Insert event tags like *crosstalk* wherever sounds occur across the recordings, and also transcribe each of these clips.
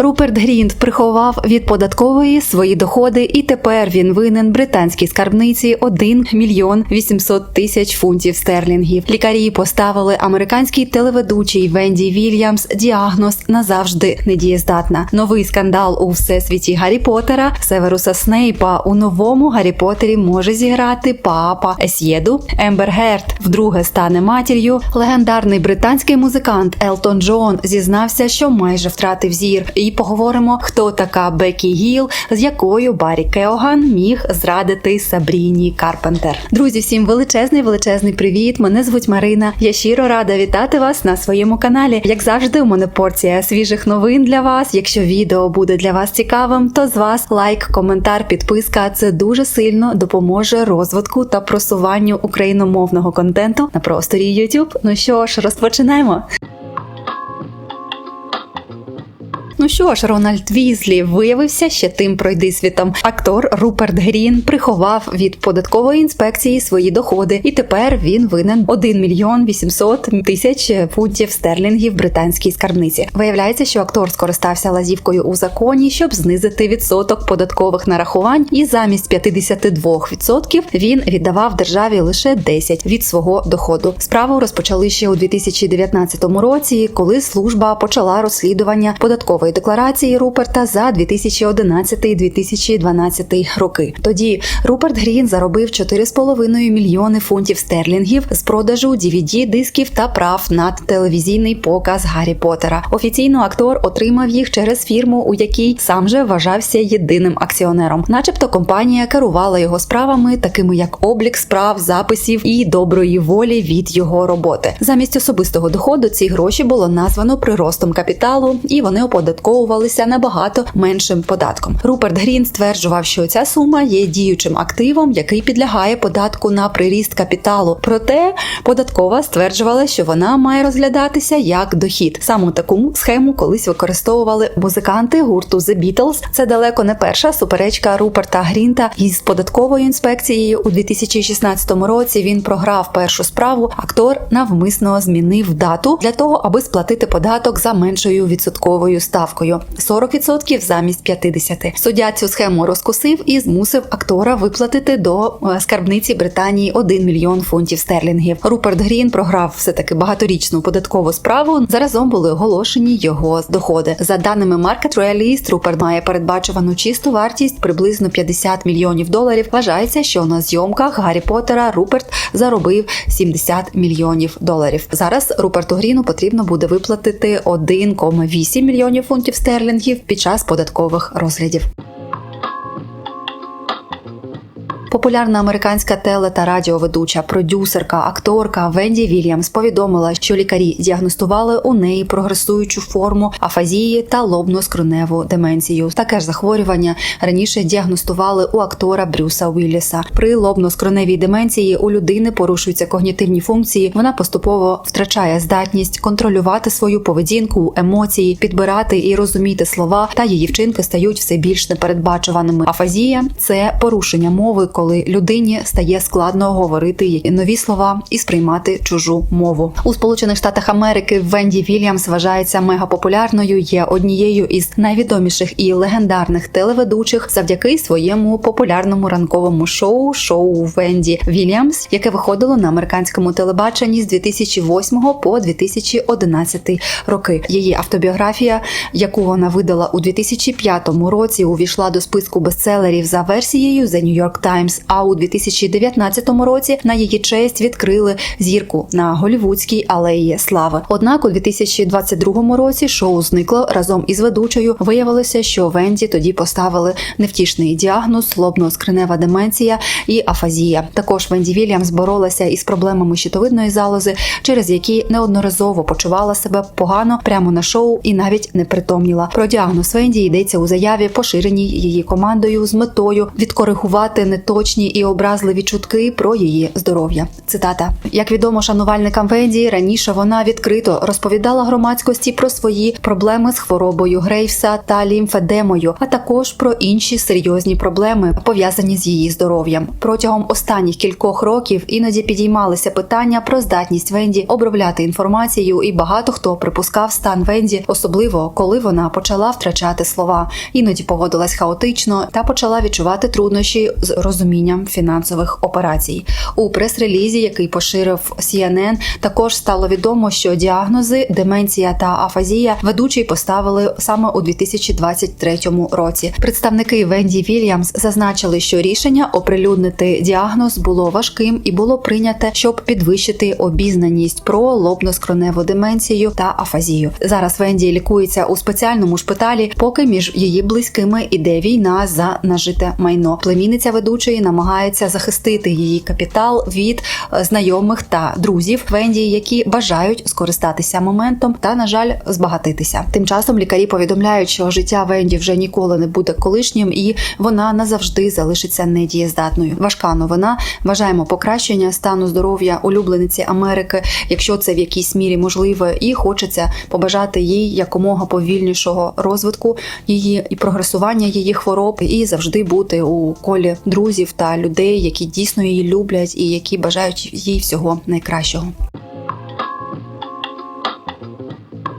Руперт Грінт приховав від податкової свої доходи, і тепер він винен британській скарбниці 1 мільйон 800 тисяч фунтів стерлінгів. Лікарі поставили американській телеведучій Венді Вільямс діагноз назавжди недієздатна. Новий скандал у всесвіті Гаррі Поттера Северуса Снейпа у новому Гаррі Поттері може зіграти папа Есєду. Ембер Герт вдруге стане матір'ю. Легендарний британський музикант Елтон Джон зізнався, що майже втратив зір. І поговоримо, хто така Бекі Гіл, з якою Баррі Кеоган міг зрадити Сабріні Карпентер. Друзі, всім величезний величезний привіт! Мене звуть Марина. Я щиро рада вітати вас на своєму каналі. Як завжди, у мене порція свіжих новин для вас. Якщо відео буде для вас цікавим, то з вас лайк, коментар, підписка. Це дуже сильно допоможе розвитку та просуванню україномовного контенту на просторі YouTube. Ну що ж, розпочинаємо. Ну що ж, Рональд Візлі виявився ще тим пройдисвітом. Актор Руперт Грін приховав від податкової інспекції свої доходи, і тепер він винен 1 мільйон 800 тисяч фунтів стерлінгів британській скарбниці. Виявляється, що актор скористався лазівкою у законі, щоб знизити відсоток податкових нарахувань, і замість 52% він віддавав державі лише 10% від свого доходу. Справу розпочали ще у 2019 році, коли служба почала розслідування податкової декларації Руперта за 2011-2012 роки. Тоді Руперт Грін заробив 4,5 мільйони фунтів стерлінгів з продажу dvd дисків та прав на телевізійний показ Гаррі Поттера. Офіційно актор отримав їх через фірму, у якій сам же вважався єдиним акціонером. Начебто компанія керувала його справами, такими як облік справ, записів і доброї волі від його роботи. Замість особистого доходу ці гроші було названо приростом капіталу, і вони оподатковувалися набагато меншим податком. Руперт Грін стверджував, що ця сума є діючим активом, який підлягає податку на приріст капіталу. Проте податкова стверджувала, що вона має розглядатися як дохід. Саму таку схему колись використовували музиканти гурту The Beatles. Це далеко не перша суперечка Руперта Грінта із податковою інспекцією у 2016 році. Він програв першу справу. Актор навмисно змінив дату для того, аби сплатити податок за меншою відсотковою ставкою 40% замість 50%. Суддя цю схему розкусив і змусив актора виплатити до е, скарбниці Британії 1 мільйон фунтів стерлінгів. Руперт Грін програв все таки багаторічну податкову справу. Заразом були оголошені його доходи. За даними Market Realist, Руперт має передбачувану чисту вартість приблизно 50 мільйонів доларів. Вважається, що на зйомках Гаррі Поттера Руперт заробив 70 мільйонів доларів. Зараз Руперту Гріну потрібно буде виплатити 1,8 мільйонів фунтів стерлінгів під час податкових розглядів. Популярна американська теле та радіоведуча, продюсерка, акторка Венді Вільямс повідомила, що лікарі діагностували у неї прогресуючу форму афазії та лобно-скроневу деменцію. Таке ж захворювання раніше діагностували у актора Брюса Уілліса. При лобно-скроневій деменції у людини порушуються когнітивні функції. Вона поступово втрачає здатність контролювати свою поведінку, емоції, підбирати і розуміти слова, та її вчинки стають все більш непередбачуваними. Афазія це порушення мови коли людині стає складно говорити нові слова і сприймати чужу мову у Сполучених Штатах Америки. Венді Вільямс вважається мегапопулярною, є однією із найвідоміших і легендарних телеведучих завдяки своєму популярному ранковому шоу шоу Венді Вільямс, яке виходило на американському телебаченні з 2008 по 2011 роки. Її автобіографія, яку вона видала у 2005 році, увійшла до списку бестселерів за версією The New York Times. Таймс. А у 2019 році на її честь відкрили зірку на голівудській алеї слави. Однак у 2022 році шоу зникло разом із ведучою. Виявилося, що Венді тоді поставили невтішний діагноз, лобно-скринева деменція і афазія. Також Венді Вільямс боролася із проблемами щитовидної залози, через які неодноразово почувала себе погано прямо на шоу і навіть не притомніла. Про діагноз Венді йдеться у заяві, поширеній її командою з метою відкоригувати не неточні і образливі чутки про її здоров'я. Цитата: як відомо шанувальникам Венді, раніше вона відкрито розповідала громадськості про свої проблеми з хворобою Грейвса та лімфедемою, а також про інші серйозні проблеми пов'язані з її здоров'ям. Протягом останніх кількох років іноді підіймалися питання про здатність Венді обробляти інформацію, і багато хто припускав стан Венді, особливо коли вона почала втрачати слова, іноді поводилась хаотично та почала відчувати труднощі з розумінням фінансових операцій. У прес-релізі, який поширив CNN, також стало відомо, що діагнози деменція та афазія ведучий поставили саме у 2023 році. Представники Венді Вільямс зазначили, що рішення оприлюднити діагноз було важким і було прийняте, щоб підвищити обізнаність про лобно-скроневу деменцію та афазію. Зараз Венді лікується у спеціальному шпиталі, поки між її близькими іде війна за нажите майно. Племінниця ведучої намагається захистити її капітал від е, знайомих та друзів Венді, які бажають скористатися моментом та, на жаль, збагатитися. Тим часом лікарі повідомляють, що життя Венді вже ніколи не буде колишнім, і вона назавжди залишиться недієздатною. Важка новина. Вважаємо покращення стану здоров'я улюблениці Америки, якщо це в якійсь мірі можливе, і хочеться побажати їй якомога повільнішого розвитку її і прогресування її хвороб, і завжди бути у колі друзів та людей, які дійсно її люблять і які бажають їй всього найкращого.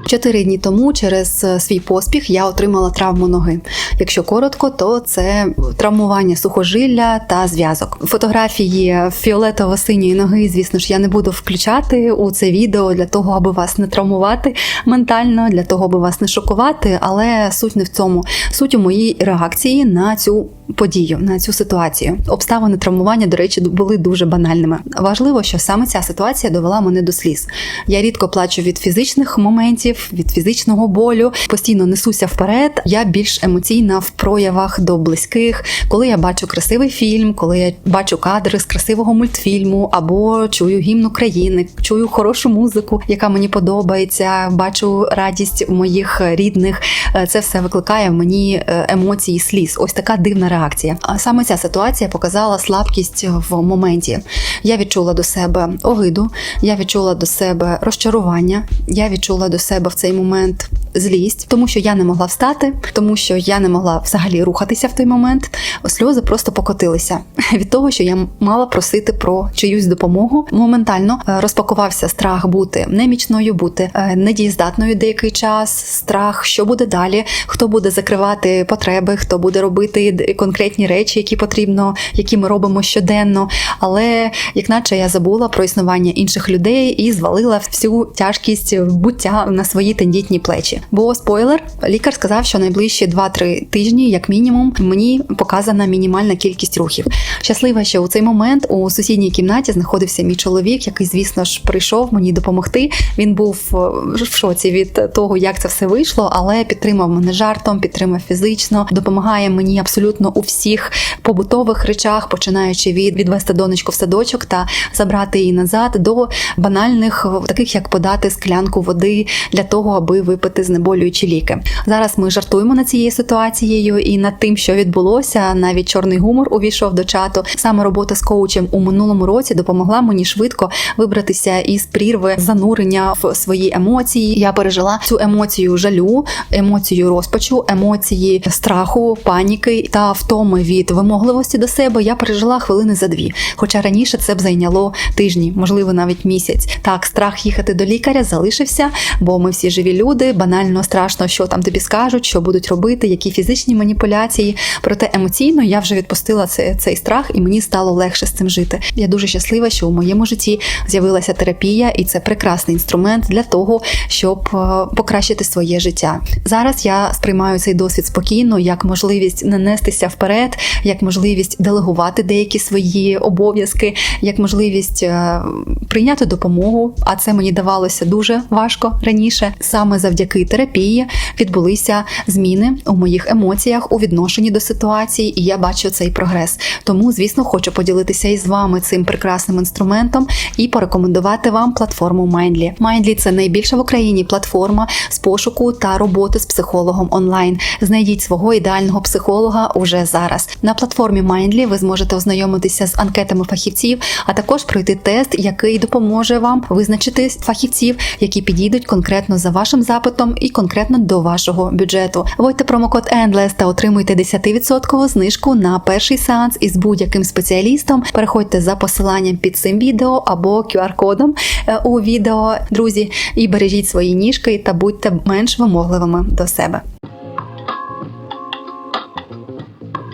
Чотири дні тому через е, свій поспіх я отримала травму ноги. Якщо коротко, то це травмування сухожилля та зв'язок. Фотографії фіолетово-синьої ноги, звісно ж, я не буду включати у це відео для того, аби вас не травмувати ментально, для того, аби вас не шокувати. Але суть не в цьому. Суть у моїй реакції на цю подію, на цю ситуацію. Обставини травмування, до речі, були дуже банальними. Важливо, що саме ця ситуація довела мене до сліз. Я рідко плачу від фізичних моментів, від фізичного болю, постійно несуся вперед. Я більш емоційна в проявах до близьких, коли я бачу красивий фільм, коли я бачу кадри з красивого мультфільму, або чую гімн України, чую хорошу музику, яка мені подобається. Бачу радість моїх рідних. Е, Це все викликає в мені е, емоції сліз. Ось така дивна реакція. А саме ця ситуація показала слабкість в моменті. Я відчула до себе огиду, я відчула до себе розчарування, я відчула до себе в цей момент злість, тому що я не могла встати, тому що я не могла взагалі рухатися в той момент. Сльози просто покотилися *laughs* від того, що я мала просити про чиюсь допомогу. Моментально е, розпакувався страх бути немічною, бути е, недієздатною деякий час, страх, що буде далі, хто буде закривати потреби, хто буде робити конкретні речі, які потрібно, які ми робимо щоденно. Але як наче я забула про існування інших людей і звалила всю тяжкість буття на свої тендітні плечі. Бо спойлер, лікар сказав, що найближчі 2-3 тижні, як мінімум, мені показана мінімальна кількість рухів. Щаслива, що у цей момент у сусідній кімнаті знаходився мій чоловік, який, звісно ж, прийшов мені допомогти. Він був е, в шоці від того, як це все вийшло, але підтримав мене жартом, підтримав фізично, допомагає мені абсолютно у всіх побутових речах, починаючи від відвести донечку в садочок та забрати її назад до банальних, таких як подати склянку води для того, аби випити знеболюючі ліки. Зараз ми жартуємо над цією ситуацією і над тим, що відбулося. Навіть чорний гумор увійшов до чату. Саме робота з коучем у минулому році допомогла мені швидко вибратися із прірви занурення в свої емоції. Я пережила цю емоцію жалю, емоцію розпачу, емоції страху, паніки та втоми від вимогливості до себе. Я пережила хвилини за дві. Хоча раніше це б зайняло тижні, можливо, навіть місяць. Так, страх їхати до лікаря залишився, бо ми всі живі люди. Банально страшно, що там тобі скажуть, що будуть робити, які фізичні маніпуляції. Проте емоційно я вже відпустила це, цей страх, і мені стало легше з цим жити. Я дуже щаслива, що у моєму житті з'явилася терапія, і це прекрасний інструмент для того, щоб е, покращити своє життя. Зараз я сприймаю цей досвід спокійно, як можливість нанестися вперед, як можливість делегувати деякі свої обов'язки, як можливість е, прийняти допомогу. А це мені давалося дуже важко раніше. Саме завдяки терапії відбулися зміни у моїх емоціях у відношенні до ситуації, і я бачу цей прогрес. Тому, звісно, хочу поділитися із вами цим прекрасним інструментом і порекомендувати вам платформу Mindly. Mindly – це найбільша в Україні платформа з пошуку та роботи з психологом онлайн. Знайдіть свого ідеального психолога уже зараз. На платформі Mindly ви зможете ознайомитися з анкетами фахівців, а також пройти тест, який допоможе вам визначити фахівців, які підійдуть конкретно за вашим запитом і конкретно до вашого бюджету. Вводьте промокод ENDLESS та отримуйте 10% знижку на перший сеанс із будь-яким спеціалістом. Переходьте за посиланням під цим відео або QR-кодом е, у відео, друзі, і бережіть свої ніжки та будьте менш вимогливими до себе.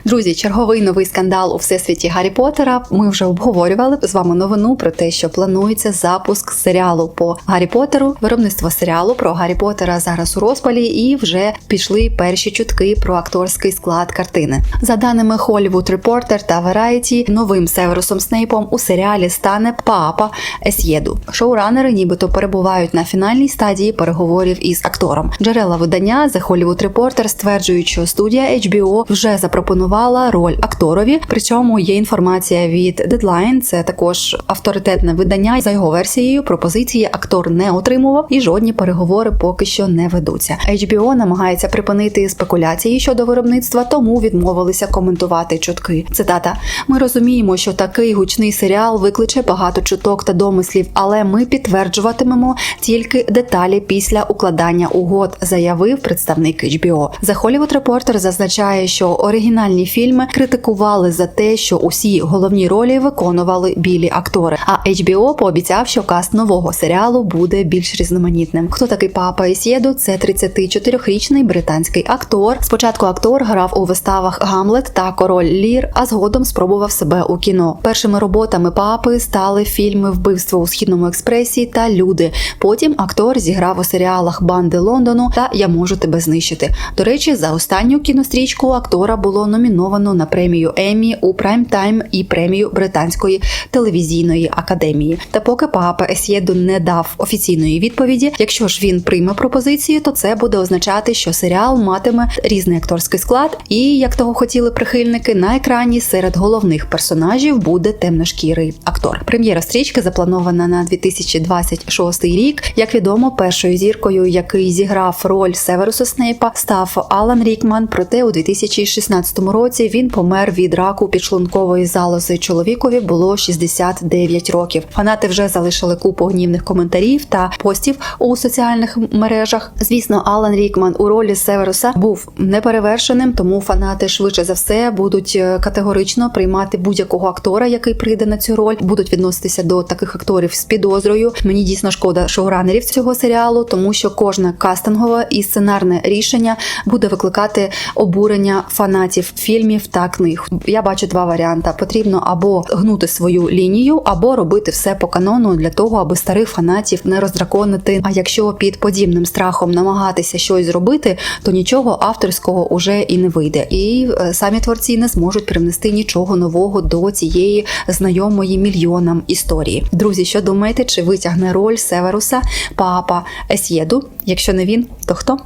Друзі, черговий новий скандал у всесвіті Гаррі Поттера. Ми вже обговорювали з вами новину про те, що планується запуск серіалу по Гаррі Поттеру. Виробництво серіалу про Гаррі Поттера зараз у розпалі, і вже пішли перші чутки про акторський склад картини. За даними Hollywood Reporter та Variety, новим Северусом Снейпом у серіалі стане папа Есєду. Шоуранери нібито перебувають на фінальній стадії переговорів із актором. Джерела видання The Hollywood Reporter стверджують, що студія HBO вже запропонувала роль акторові. Причому є інформація від Deadline, це також авторитетне видання. За його версією, пропозиції актор не отримував і жодні переговори поки що не ведуться. HBO намагається припинити спекуляції щодо виробництва, тому відмовилися коментувати чутки. Цитата: Ми розуміємо, що такий гучний серіал викличе багато чуток та домислів, але ми підтверджуватимемо тільки деталі після укладання угод, заявив представник HBO. The Hollywood Reporter зазначає, що оригінальні фільми критикували за те, що усі головні ролі виконували білі актори. А HBO пообіцяв, що каст нового серіалу буде більш різноманітним. Хто такий папа Ісєдо? Це 34-річний британський актор. Спочатку актор грав у виставах Гамлет та Король Лір, а згодом спробував себе у кіно. Першими роботами папи стали фільми Вбивство у східному експресі та Люди. Потім актор зіграв у серіалах Банди Лондону та Я можу тебе знищити. До речі, за останню кінострічку актора було номіновано на премію Еммі у прайм-тайм і премію Британської телевізійної академії. Та поки папа Есєду не дав офіційної відповіді, якщо ж він прийме пропозицію, то це буде означати, що серіал матиме різний акторський склад, і як того хотіли прихильники, на екрані серед головних персонажів буде темношкірий актор. Прем'єра стрічки запланована на 2026 рік. Як відомо, першою зіркою, який зіграв роль Северуса Снейпа, став Алан Рікман. Проте у 2016 році він помер від раку підшлункової залози. Чоловікові було 69 років. Фанати вже залишили купу гнівних коментарів та постів у соціальних мережах. Звісно, Алан Рікман у ролі Северуса був неперевершеним, тому фанати швидше за все будуть е, категорично приймати будь-якого актора, який прийде на цю роль, будуть відноситися до таких акторів з підозрою. Мені дійсно шкода шоуранерів цього серіалу, тому що кожне кастингове і сценарне рішення буде викликати обурення фанатів фільмів та книг. Я бачу два варіанти: потрібно або гнути свою лінію, або робити все по канону для того, аби старих фанатів не роздраконити. А якщо під подібним страхом намагатися щось зробити, то нічого авторського уже і не вийде. І е, самі творці не зможуть привнести нічого нового до цієї знайомої мільйонам історії. Друзі, що думаєте, чи витягне роль Северуса папа Есєду? Якщо не він, то хто?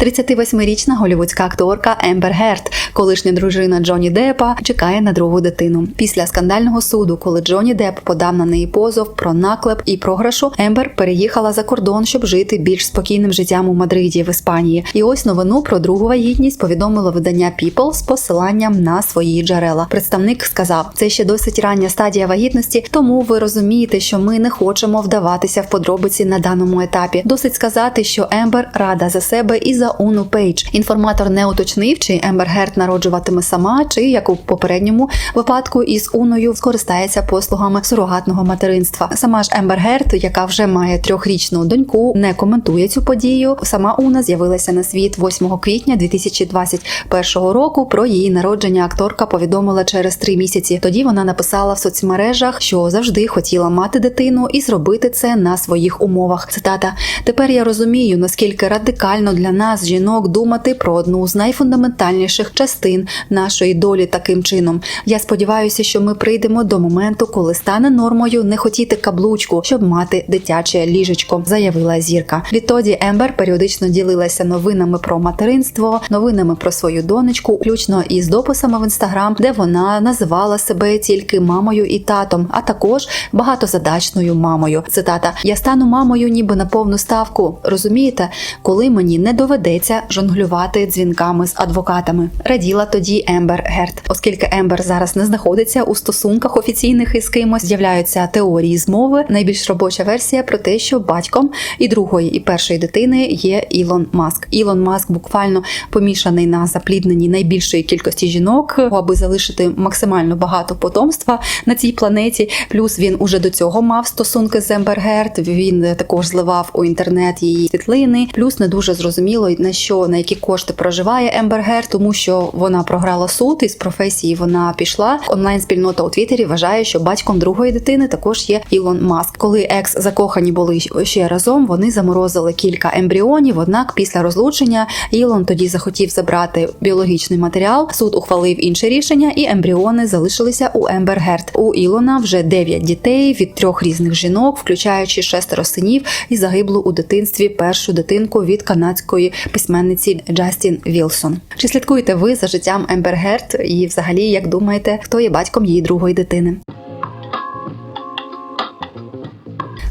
38-річна голівудська акторка Ембер Герт, колишня дружина Джоні Деппа, чекає на другу дитину. Після скандального суду, коли Джоні Депп подав на неї позов про наклеп і програшу, Ембер переїхала за кордон, щоб жити більш спокійним життям у Мадриді в Іспанії. І ось новину про другу вагітність повідомило видання People з посиланням на свої джерела. Представник сказав: це ще досить рання стадія вагітності, тому ви розумієте, що ми не хочемо вдаватися в подробиці на даному етапі. Досить сказати, що Ембер рада за себе і за Уну Пейдж. Інформатор не уточнив, чи Ембер Герт народжуватиме сама, чи як у попередньому випадку із Уною скористається послугами сурогатного материнства. Сама ж Ембер Герт, яка вже має трьохрічну доньку, не коментує цю подію. Сама Уна з'явилася на світ 8 квітня 2021 року. Про її народження акторка повідомила через три місяці. Тоді вона написала в соцмережах, що завжди хотіла мати дитину і зробити це на своїх умовах. Цитата: тепер я розумію, наскільки радикально для нас, жінок, думати про одну з найфундаментальніших частин нашої долі таким чином. Я сподіваюся, що ми прийдемо до моменту, коли стане нормою не хотіти каблучку, щоб мати дитяче ліжечко, заявила зірка. Відтоді Ембер періодично ділилася новинами про материнство, новинами про свою донечку, включно із дописами в інстаграм, де вона називала себе тільки мамою і татом, а також багатозадачною мамою. Цитата: Я стану мамою, ніби на повну ставку. Розумієте, коли мені не доведеться жонглювати дзвінками з адвокатами. Раділа тоді Ембер Герт, оскільки Ембер зараз не знаходиться у стосунках офіційних із кимось, з'являються теорії змови. Найбільш робоча версія про те, що батьком і другої, і першої дитини є Ілон Маск. Ілон Маск буквально помішаний на заплідненні найбільшої кількості жінок, аби залишити максимально багато потомства на цій планеті. Плюс він уже до цього мав стосунки з Ембер Герт. Він також зливав у інтернет її світлини. Плюс не дуже зрозуміло на що на які кошти проживає Ембер Герт, тому що вона програла суд і з професії вона пішла. Онлайн спільнота у Твіттері вважає, що батьком другої дитини також є Ілон Маск. Коли екс закохані були ще разом, вони заморозили кілька ембріонів. Однак після розлучення Ілон тоді захотів забрати біологічний матеріал. Суд ухвалив інше рішення, і ембріони залишилися у Ембер Герт. У Ілона вже дев'ять дітей від трьох різних жінок, включаючи шестеро синів, і загиблу у дитинстві першу дитинку від канадської письменниці Джастін Вілсон. Чи слідкуєте ви за життям Ембер Герт і, взагалі, як думаєте, хто є батьком її другої дитини?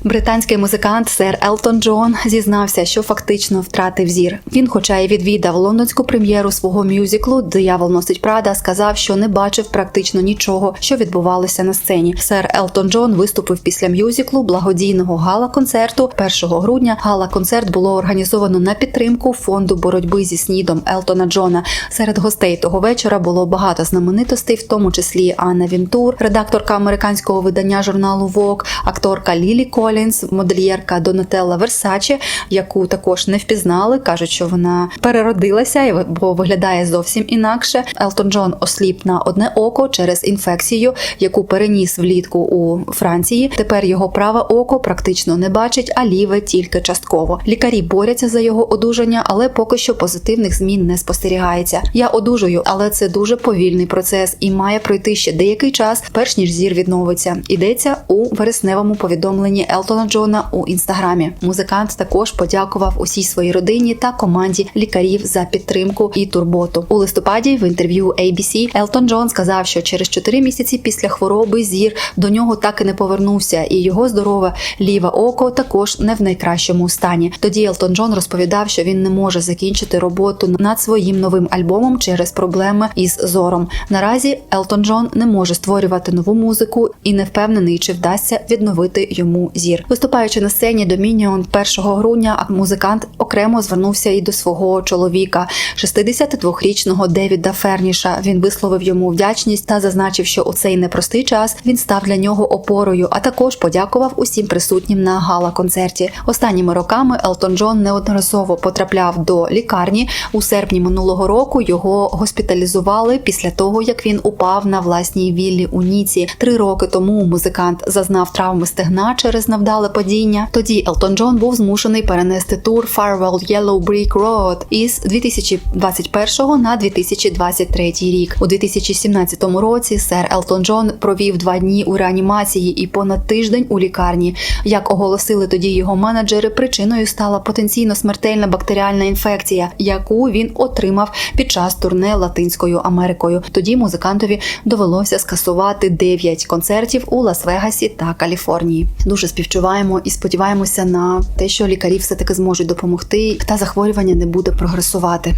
Британський музикант сер Елтон Джон зізнався, що фактично втратив зір. Він, хоча й відвідав лондонську прем'єру свого мюзиклу Диявол носить Прада, сказав, що не бачив практично нічого, що відбувалося на сцені. Сер Елтон Джон виступив після мюзиклу благодійного гала-концерту 1 грудня. Гала-концерт було організовано на підтримку фонду боротьби зі снідом Елтона Джона. Серед гостей того вечора було багато знаменитостей, в тому числі Анна Вінтур, редакторка американського видання журналу Vogue, акторка Лілі Колін. Колінс, модельєрка Донателла Версаче, яку також не впізнали. кажуть, що вона переродилася, бо виглядає зовсім інакше. Елтон Джон осліп на одне око через інфекцію, яку переніс влітку у Франції. Тепер його праве око практично не бачить, а ліве тільки частково. Лікарі борються за його одужання, але поки що позитивних змін не спостерігається. Я одужую, але це дуже повільний процес і має пройти ще деякий час, перш ніж зір відновиться. Йдеться у вересневому повідомленні Елтона Джона у інстаграмі. Музикант також подякував усій своїй родині та команді лікарів за підтримку і турботу. У листопаді в інтерв'ю ABC Елтон Джон сказав, що через 4 місяці після хвороби зір до нього так і не повернувся, і його здорове ліве око також не в найкращому стані. Тоді Елтон Джон розповідав, що він не може закінчити роботу над своїм новим альбомом через проблеми із зором. Наразі Елтон Джон не може створювати нову музику і не впевнений, чи вдасться відновити йому зір ефір. Виступаючи на сцені Домініон 1 грудня, музикант окремо звернувся і до свого чоловіка, 62-річного Девіда Ферніша. Він висловив йому вдячність та зазначив, що у цей непростий час він став для нього опорою, а також подякував усім присутнім на гала-концерті. Останніми роками Елтон Джон неодноразово потрапляв до лікарні. У серпні минулого року його госпіталізували після того, як він упав на власній віллі у Ніці. Три роки тому музикант зазнав травми стегна через невдале падіння. Тоді Елтон Джон був змушений перенести тур Farewell Yellow Brick Road із 2021 на 2023 рік. У 2017 році сер Елтон Джон провів два дні у реанімації і понад тиждень у лікарні. Як оголосили тоді його менеджери, причиною стала потенційно смертельна бактеріальна інфекція, яку він отримав під час турне Латинською Америкою. Тоді музикантові довелося скасувати 9 концертів у Лас-Вегасі та Каліфорнії. Дуже співчуваємо співчуваємо і сподіваємося на те, що лікарі все таки зможуть допомогти, та захворювання не буде прогресувати.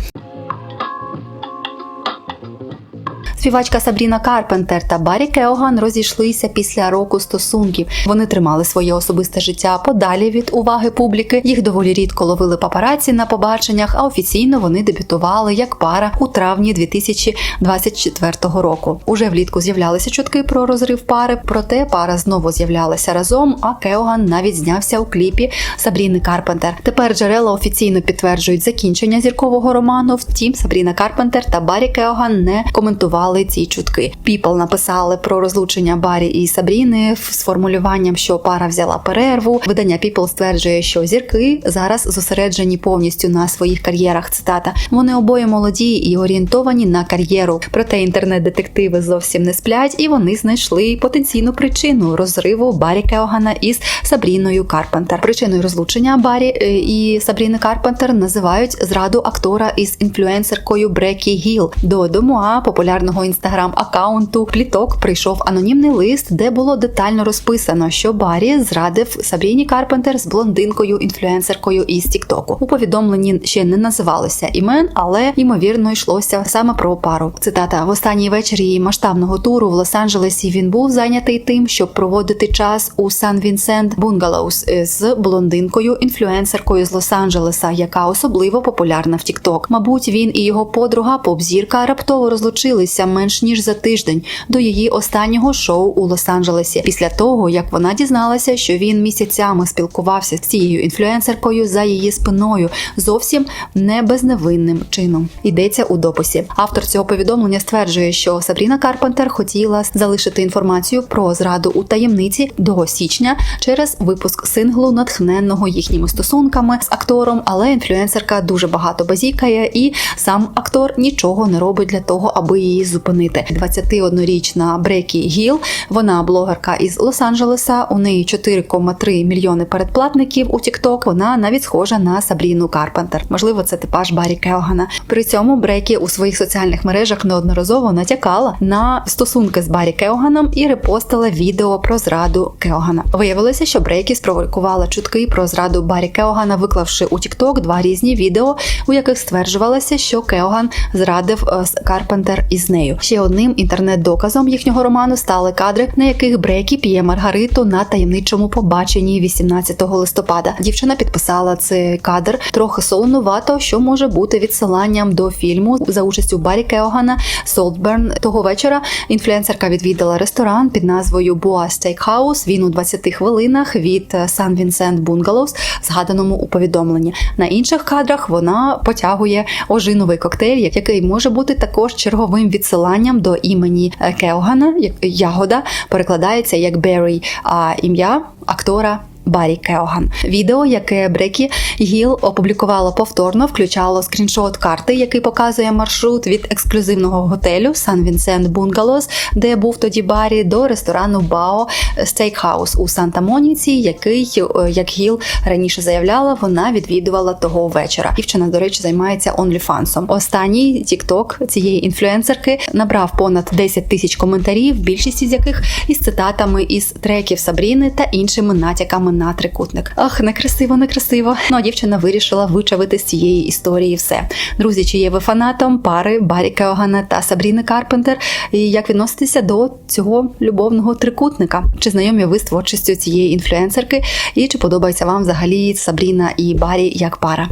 Співачка Сабріна Карпентер та Барі Кеоган розійшлися після року стосунків. Вони тримали своє особисте життя подалі від уваги публіки. Їх доволі рідко ловили папараці на побаченнях, а офіційно вони дебютували як пара у травні 2024 року. Уже влітку з'являлися чутки про розрив пари, проте пара знову з'являлася разом. А Кеоган навіть знявся у кліпі Сабріни Карпентер. Тепер джерела офіційно підтверджують закінчення зіркового роману. Втім, Сабріна Карпентер та Барі Кеоган не коментували поширювали ці чутки. People написали про розлучення Барі і Сабріни з формулюванням, що пара взяла перерву. Видання People стверджує, що зірки зараз зосереджені повністю на своїх кар'єрах. Цитата вони обоє молоді і орієнтовані на кар'єру. Проте інтернет-детективи зовсім не сплять, і вони знайшли потенційну причину розриву Барі Кеогана із Сабріною Карпентер. Причиною розлучення Барі е, і Сабріни Карпентер називають зраду актора із інфлюенсеркою Брекі Гіл. До Домуа, популярного інстаграм-аккаунту Пліток, прийшов анонімний лист, де було детально розписано, що Барі зрадив Сабріні Карпентер з блондинкою інфлюенсеркою із Тіктоку. У повідомленні ще не називалося імен, але ймовірно йшлося саме про пару. Цитата в останній вечір її масштабного туру в Лос-Анджелесі він був зайнятий тим, щоб проводити час у Сан Вінсент Бунгалоус з блондинкою інфлюенсеркою з Лос-Анджелеса, яка особливо популярна в Тікток. Мабуть, він і його подруга поп-зірка раптово розлучилися менш ніж за тиждень до її останнього шоу у Лос-Анджелесі. Після того як вона дізналася, що він місяцями спілкувався з цією інфлюенсеркою за її спиною, зовсім не безневинним чином. Йдеться у дописі. Автор цього повідомлення стверджує, що Сабріна Карпентер хотіла залишити інформацію про зраду у таємниці до січня через випуск синглу, натхненного їхніми стосунками з актором, але інфлюенсерка дуже багато базікає, і сам актор нічого не робить для того, аби її зупинити. 21-річна Брекі Гіл, вона блогерка із Лос-Анджелеса. У неї 4,3 мільйони передплатників у TikTok. Вона навіть схожа на Сабріну Карпентер. Можливо, це типаж Барі Келгана. При цьому Брекі у своїх соціальних мережах неодноразово натякала на стосунки з Барі Келганом і репостила відео про зраду Келгана. Виявилося, що Брекі спровокувала чутки про зраду Барі Келгана, виклавши у TikTok два різні відео, у яких стверджувалося, що Келган зрадив е, Карпентер із нею. Ще одним інтернет-доказом їхнього роману стали кадри, на яких Брекі п'є Маргариту на таємничому побаченні 18 листопада. Дівчина підписала цей кадр трохи солонувато, що може бути відсиланням до фільму за участю Барі Кеогана Солтберн. Того вечора інфлюенсерка відвідала ресторан під назвою Boa Steakhouse. Він у 20 хвилинах від Сан Вінсент Bungalows, згаданому у повідомленні. На інших кадрах вона потягує ожиновий коктейль, який може бути також черговим відсиланням до імені Кеогана. як Ягода перекладається як Беррі, а ім'я актора. Барі Кеоган. Відео, яке Брекі Гіл опублікувала повторно, включало скріншот карти, який показує маршрут від ексклюзивного готелю Сан Вінсент Бунгалос, де був тоді Барі, до ресторану Бао Стейкхаус у Санта-Моніці, який, е, як Гіл раніше заявляла, вона відвідувала того вечора. Дівчина, до речі, займається онліфансом. Останній тікток цієї інфлюенсерки набрав понад 10 тисяч коментарів, більшість із яких із цитатами із треків Сабріни та іншими натяками на трикутник. Ах, некрасиво, некрасиво. Ну а дівчина вирішила вичавити з цієї історії все. Друзі, чи є ви фанатом пари Барі Кеогана та Сабріни Карпентер? І як відноситися до цього любовного трикутника? Чи знайомі ви з творчістю цієї інфлюенсерки? І чи подобається вам взагалі Сабріна і Барі як пара?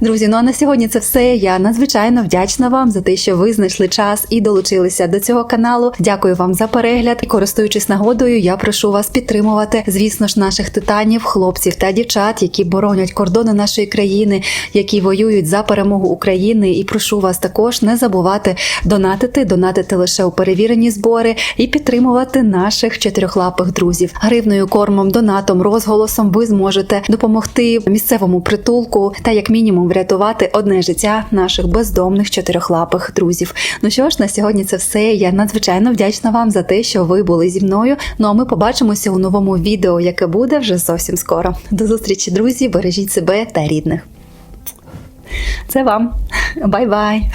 Друзі, ну а на сьогодні це все. Я надзвичайно вдячна вам за те, що ви знайшли час і долучилися до цього каналу. Дякую вам за перегляд. І користуючись нагодою, я прошу вас підтримувати, звісно ж, наших титанів, хлопців та дівчат, які боронять кордони нашої країни, які воюють за перемогу України. І прошу вас також не забувати донатити, донатити лише у перевірені збори і підтримувати наших чотирьохлапих друзів. Гривною кормом, донатом, розголосом ви зможете допомогти місцевому притулку та як мінімум врятувати одне життя наших бездомних чотирьохлапих друзів. Ну що ж, на сьогодні це все. Я надзвичайно вдячна вам за те, що ви були зі мною. Ну а ми побачимося у новому відео, яке буде вже зовсім скоро. До зустрічі, друзі! Бережіть себе та рідних. Це вам. Бай-бай!